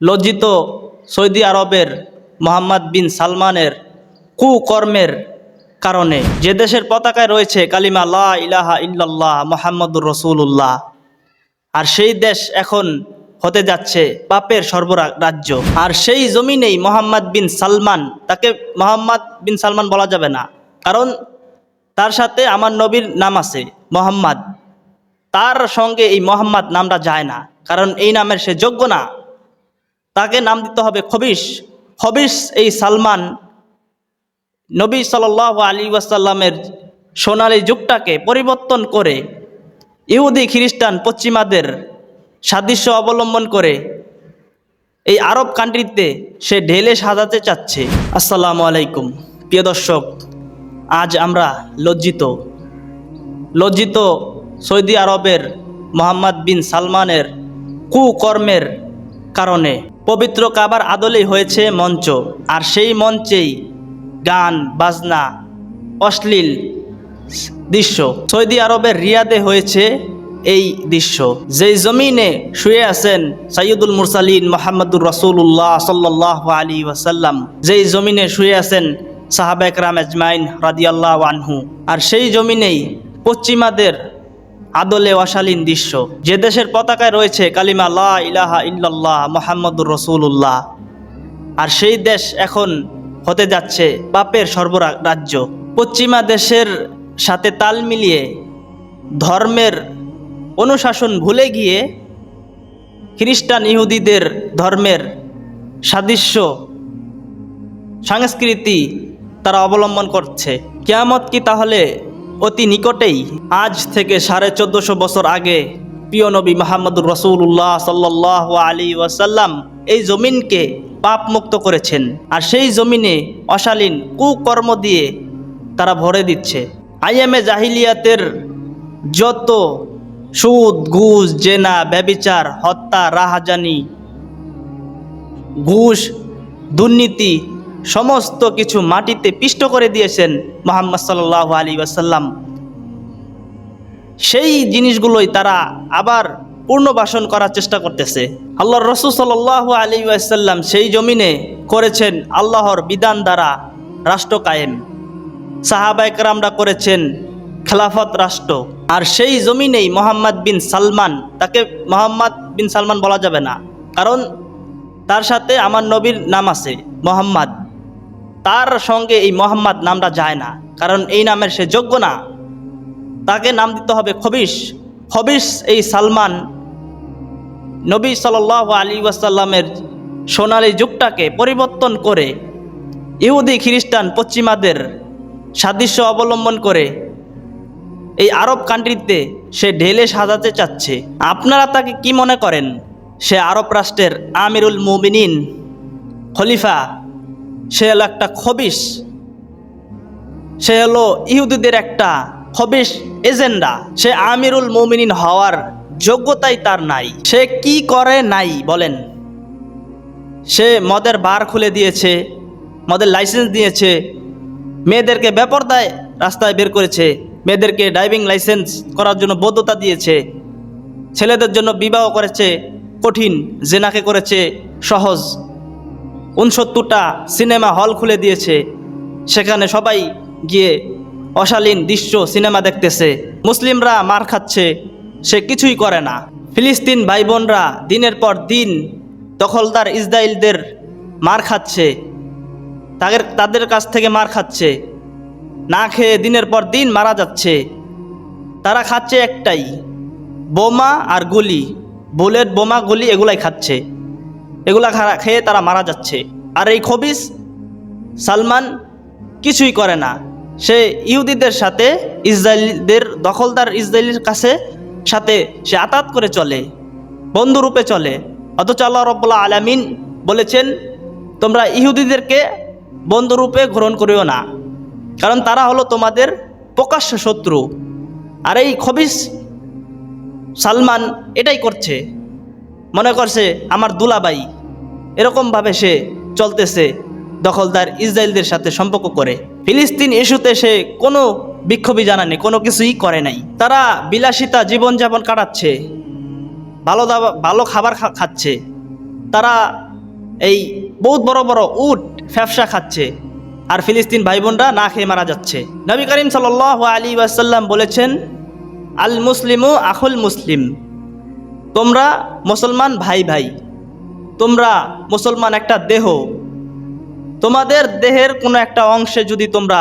লজ্জিত সৌদি আরবের মোহাম্মদ বিন সালমানের কুকর্মের কারণে যে দেশের পতাকায় রয়েছে কালিমা লা ইলাহা ইল্লাল্লাহ মোহাম্মদুর রসুল্লাহ আর সেই দেশ এখন হতে যাচ্ছে পাপের সর্বরা রাজ্য আর সেই জমিনেই মোহাম্মদ বিন সালমান, তাকে মোহাম্মদ বিন সালমান বলা যাবে না। কারণ তার সাথে আমার নবীর নাম আছে মোহাম্মদ। তার সঙ্গে এই মোহাম্মদ নামটা যায় না। কারণ এই নামের সে যোগ্য না। তাকে নাম দিতে হবে খবিস খবিস এই সালমান। নবী সাল আলী ওয়াসাল্লামের সোনালী যুগটাকে পরিবর্তন করে ইহুদি খ্রিস্টান পশ্চিমাদের সাদৃশ্য অবলম্বন করে এই আরব কান্ট্রিতে সে ঢেলে সাজাতে চাচ্ছে। আসসালামু আলাইকুম। প্রিয় দর্শক, আজ আমরা লজ্জিত। লজ্জিত সৌদি আরবের মোহাম্মদ বিন সালমানের কুকর্মের কারণে পবিত্র কাবার আদলেই হয়েছে মঞ্চ, আর সেই মঞ্চেই গান, বাজনা, অশ্লীল দৃশ্য। সৌদি আরবের রিয়াদে হয়েছে এই দৃশ্য। যেই জমিনে শুয়ে আছেন সাইয়দুল মুরসালিন মোহাম্মদুর রসুল্লাহ সাল্লাহ আলী ওয়াসাল্লাম, যেই জমিনে শুয়ে আছেন সাহাবা একরাম রাদিয়াল্লাহ আনহু, আর সেই জমিনেই পশ্চিমাদের আদলে অশালীন দৃশ্য। যে দেশের পতাকায় রয়েছে কালিমা লা ইলাহা ইল্লাল্লাহ মোহাম্মদুর রসুল্লাহ আর সেই দেশ এখন হতে যাচ্ছে পাপের সর্বরা রাজ্য। পশ্চিমা দেশের সাথে তাল মিলিয়ে ধর্মের অনুশাসন ভুলে গিয়ে খ্রিস্টান ইহুদিদের ধর্মের সাদৃশ্য, সংস্কৃতি তারা অবলম্বন করছে। কেয়ামত কি তাহলে অতি নিকটেই আজ থেকে সাড়ে চোদ্দশো বছর আগে প্রিয় নবী মাহমুদুর রসুল্লাহ সাল্লাহ আলী ওয়াসাল্লাম এই জমিনকে পাপ মুক্ত করেছেন। আর সেই জমিনে অশালীন কুকর্ম দিয়ে তারা ভরে দিচ্ছে। আইএমএ জাহিলিয়াতের যত সুদ, ঘুষ, জেনা, ব্যবিচার, হত্যা, রাহাজানি, ঘুষ, দুর্নীতি সমস্ত কিছু মাটিতে পিষ্ট করে দিয়েছেন মোহাম্মদ সাল্লাহ আলী ওয়াসাল্লাম। সেই জিনিসগুলোই তারা আবার পূর্ণবাসন করার চেষ্টা করতেছে। আল্লাহর রসুল সাল্লাহ আলী ওয়াসাল্লাম সেই জমিনে করেছেন আল্লাহর বিধান দ্বারা রাষ্ট্র কায়েম। সাহাবা একরামরা করেছেন খেলাফত রাষ্ট্র। আর সেই জমিনেই মোহাম্মদ বিন সালমান, তাকে মোহাম্মদ বিন সালমান বলা যাবে না। কারণ তার সাথে আমার নবীর নাম আছে, মোহাম্মদ। তার সঙ্গে এই মোহাম্মদ নামটা যায় না। কারণ এই নামের সে যোগ্য না। তাকে নাম দিতে হবে খবিস খবিস এই সালমান নবী সাল আলী ওয়াসাল্লামের সোনালী যুগটাকে পরিবর্তন করে ইহুদি খ্রিস্টান পশ্চিমাদের সাদৃশ্য অবলম্বন করে এই আরব কান্ট্রিতে সে ঢেলে সাজাতে চাচ্ছে। আপনারা তাকে কি মনে করেন? সে আরব রাষ্ট্রের আমিরুল মুমিনিন খলিফা সে হলো একটা খবিস সে হলো ইহুদিদের একটা খবিস এজেন্ডা। সে আমিরুল মুমিনিন হওয়ার যোগ্যতাই তার নাই। সে কি করে নাই বলেন? সে মদের বার খুলে দিয়েছে, মদের লাইসেন্স দিয়েছে, মেয়েদেরকে বেপরদায় রাস্তায় বের করেছে, মেয়েদেরকে ড্রাইভিং লাইসেন্স করার জন্য বৈধতা দিয়েছে, ছেলেদের জন্য বিবাহ করেছে, কঠিন জেনাকে করেছে, সহজ উনসত্তরটা সিনেমা হল খুলে দিয়েছে। সেখানে সবাই গিয়ে অশালীন দৃশ্য সিনেমা দেখতেছে। মুসলিমরা মার খাচ্ছে, সে কিছুই করে না। ফিলিস্তিন ভাই বোনরা দিনের পর দিন দখলদার ইসরায়েলদের মার খাচ্ছে, তাদের তাদের কাছ থেকে মার খাচ্ছে। না খেয়ে দিনের পর দিন মারা যাচ্ছে। তারা খাচ্ছে একটাই, বোমা আর গুলি, বুলেট, বোমা, গুলি এগুলাই খাচ্ছে। এগুলা খা- খেয়ে তারা মারা যাচ্ছে। আর এই খবিস সালমান কিছুই করে না। সে ইহুদিদের সাথে ইসরায়েলদের দখলদার ইসরায়েলের কাছে, সাথে সে আতাত করে চলে, বন্ধুরূপে চলে। অথচ আল্লাহ রব্বুল্লাহ আলামিন বলেছেন, তোমরা ইহুদিদেরকে বন্ধুরূপে গ্রহণ করিও না, কারণ তারা হলো তোমাদের প্রকাশ্য শত্রু। আর এই খবিস সালমান এটাই করছে। মনে করছে, আমার দুলাবাই এরকমভাবে সে চলতেছে, দখলদার ইসরায়েলদের সাথে সম্পর্ক করে। ফিলিস্তিন ইস্যুতে সে কোনো বিক্ষোভী জানানি কোনো কিছুই করে নাই। তারা বিলাসিতা জীবনযাপন কাটাচ্ছে, ভালো দাবা, ভালো খাবার খাচ্ছে। তারা এই বহুত বড় বড় উট ফ্যাপসা খাচ্ছে। আর ফিলিস্তিন ভাই বোনরা না খেয়ে মারা যাচ্ছে। নবী করিম সাল আলী ওয়াসাল্লাম বলেছেন, আল মুসলিমু আখুল মুসলিম। তোমরা মুসলমান ভাই ভাই তোমরা মুসলমান একটা দেহ তোমাদের দেহের কোনো একটা অংশে যদি তোমরা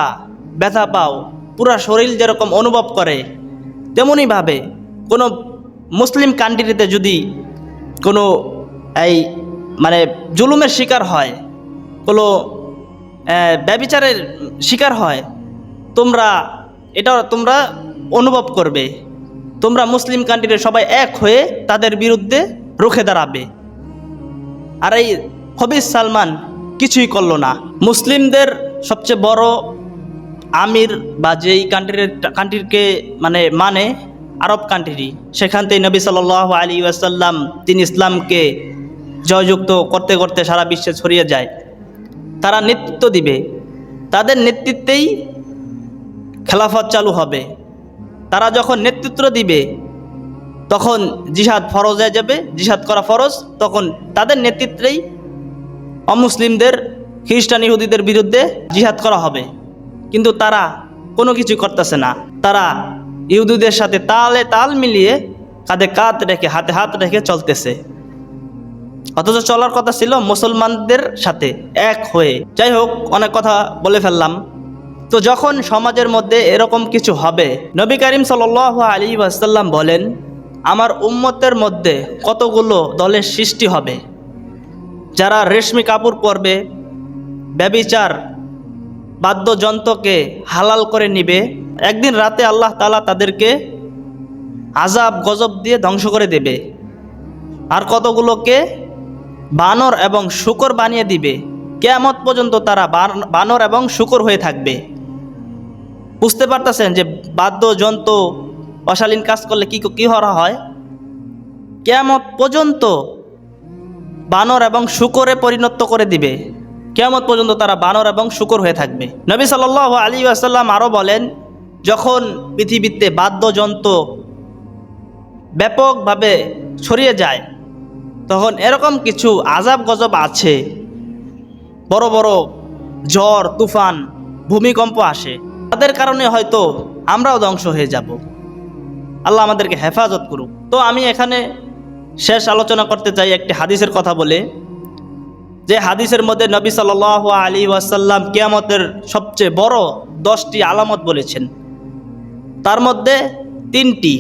ব্যথা পাও পুরা শরীর যেরকম অনুভব করে তেমনইভাবে কোনো মুসলিম কান্ট্রিতে যদি কোনো এই মানে জুলুমের শিকার হয় কোনো আহ, ব্যভিচারের শিকার হয় তোমরা এটা তোমরা অনুভব করবে। তোমরা মুসলিম কান্ট্রির সবাই এক হয়ে তাদের বিরুদ্ধে রুখে দাঁড়াবে। আর এই হবিজ সালমান কিছুই করল না। মুসলিমদের সবচেয়ে বড় আমির বা যেই কান্ট্রির কান্ট্রিকে মানে মানে আরব কান্ট্রি সেখান থেকে নবী সাল আলী ওয়াসাল্লাম তিনি ইসলামকে জয়যুক্ত করতে করতে সারা বিশ্বে ছড়িয়ে যায়। তারা নেতৃত্ব দিবে। তাদের নেতৃত্বেই খেলাফত চালু হবে। তারা যখন নেতৃত্ব দিবে তখন জিহাদ ফরজ হয়ে যাবে, জিহাদ করা ফরজ, তখন তাদের নেতৃত্বেই অমুসলিমদের, খ্রিস্টান ইহুদিদের বিরুদ্ধে জিহাদ করা হবে। কিন্তু তারা কোনো কিছু করতেছে না। তারা ইহুদিদের সাথে তালে তাল মিলিয়ে কাঁধে কাঁধ রেখে, হাতে হাত রেখে চলতেছে। অথচ চলার কথা ছিল মুসলমানদের সাথে এক হয়ে। যাই হোক, অনেক কথা বলে ফেললাম। তো যখন সমাজের মধ্যে এরকম কিছু হবে, নবী করিম সাল আলী ওয়াসাল্লাম বলেন আমার উম্মতের মধ্যে কতগুলো দলের সৃষ্টি হবে? যারা রেশমি কাপড় পরবে, ব্যবিচার, বাদ্যযন্ত্রকে হালাল করে নিবে, একদিন রাতে আল্লাহ তালা তাদেরকে আজাব গজব দিয়ে ধ্বংস করে দেবে। আর কতগুলোকে বানর এবং শুকর বানিয়ে দিবে, কেয়ামত পর্যন্ত তারা বান- বানর এবং শুকর হয়ে থাকবে। বুঝতে পারতেছেন যে বাদ্যযন্ত্র অশালীন কাজ করলে কি কি করা হয়? কেয়ামত পর্যন্ত বানর এবং শুকরে পরিণত করে দিবে। কেয়ামত পর্যন্ত তারা বানর এবং শুকর হয়ে থাকবে। নবী সাল আলী আসাল্লাম আরও বলেন, যখন পৃথিবীতে বাদ্যযন্ত্র ব্যাপকভাবে ছড়িয়ে যায়, তখন এরকম কিছু আজাব গজব আছে। বড় বড় ঝড়, তুফান, ভূমিকম্প আসে। তাদের কারণে হয়তো আমরাও ধ্বংস হয়ে যাব। আল্লাহ আমাদেরকে হেফাজত করুক। তো আমি এখানে শেষ আলোচনা করতে চাই একটি হাদিসের কথা বলে, যে হাদিসের মধ্যে নবী সাল আলী ওয়াসাল্লাম কিয়ামতের সবচেয়ে বড় দশটি আলামত বলেছেন। তার মধ্যে তিনটি,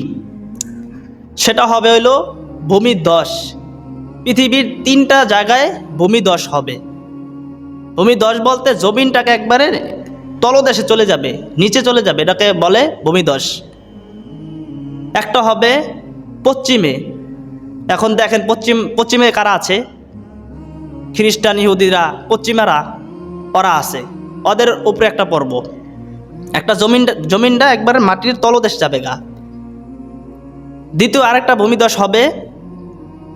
সেটা হবে হইল ভূমিদশ পৃথিবীর তিনটা জায়গায় ভূমিদশ হবে। ভূমিদশ বলতে জমিনটাকে একবারে তলদেশে চলে যাবে, নিচে চলে যাবে, এটাকে বলে ভূমিদশ একটা হবে পশ্চিমে। এখন দেখেন পশ্চিম, পশ্চিমে কারা আছে? খ্রিস্টান, ইহুদিরা, পশ্চিমারা, ওরা আছে। ওদের উপরে একটা পর্ব। একটা জমিনটা জমিনটা একবারে মাটির তলদেশ যাবে গা। দ্বিতীয় আরেকটা ভূমিদশ হবে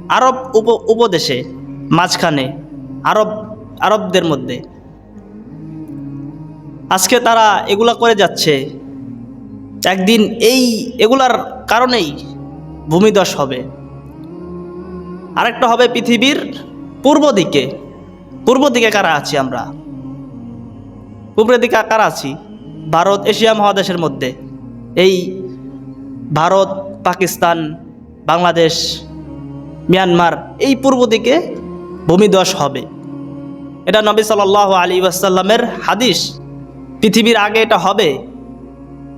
আরব উপ, উপদেশে, মাঝখানে, আরব, আরবদের মধ্যে। আজকে তারা এগুলা করে যাচ্ছে। একদিন এই এগুলার কারণেই ভূমিদশ হবে। আরেকটা হবে পৃথিবীর পূর্ব দিকে। পূর্ব দিকে কারা আছি আমরা? পূর্বের দিকে কারা আছি? ভারত, এশিয়া মহাদেশের মধ্যে। এই ভারত, পাকিস্তান, বাংলাদেশ, মিয়ানমার, এই পূর্ব দিকে ভূমিদশ হবে। এটা নবী সাল আলী ওয়াসাল্লামের হাদিস। পৃথিবীর আগে এটা হবে।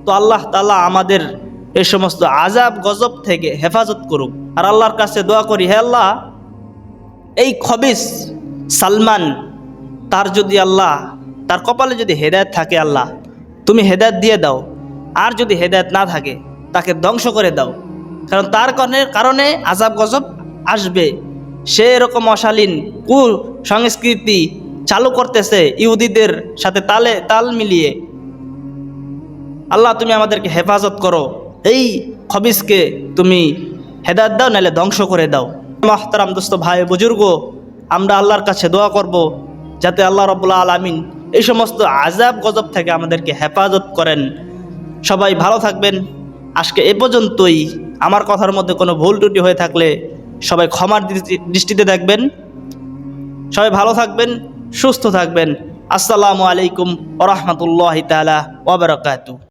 তো আল্লাহ তালা আমাদের এই সমস্ত আজাব গজব থেকে হেফাজত করুক। আর আল্লাহর কাছে দোয়া করি, হে আল্লাহ, এই খবিস সালমান, তার যদি আল্লাহ, তার কপালে যদি হেদায়ত থাকে আল্লাহ, তুমি হেদায়ত দিয়ে দাও। আর যদি হেদায়ত না থাকে, তাকে ধ্বংস করে দাও। কারণ তার কারণে আজাব গজব আসবে। সে এরকম অশালীন কু সংস্কৃতি চালু করতেছে ইহুদিদের সাথে তালে, তাল মিলিয়ে। আল্লাহ, তুমি আমাদেরকে হেফাজত করো। এই খবিসকে তুমি হেদায়ত দাও, নাহলে ধ্বংস করে দাও। মাহতারাম দোস্ত, ভাই, বুজুর্গ, আমরা আল্লাহর কাছে দোয়া করব, যাতে আল্লাহ রবুল্লা আলমিন এই সমস্ত আজাব গজব থেকে আমাদেরকে হেফাজত করেন। সবাই ভালো থাকবেন। আজকে এ পর্যন্তই। আমার কথার মধ্যে কোনো ভুল ত্রুটি হয়ে থাকলে সবাই ক্ষমার দৃষ্টিতে দেখবেন। সবাই ভালো থাকবেন, সুস্থ থাকবেন। আসসালামু আলাইকুম ওরহমতুল্লাহ তালা ওবরাকাতু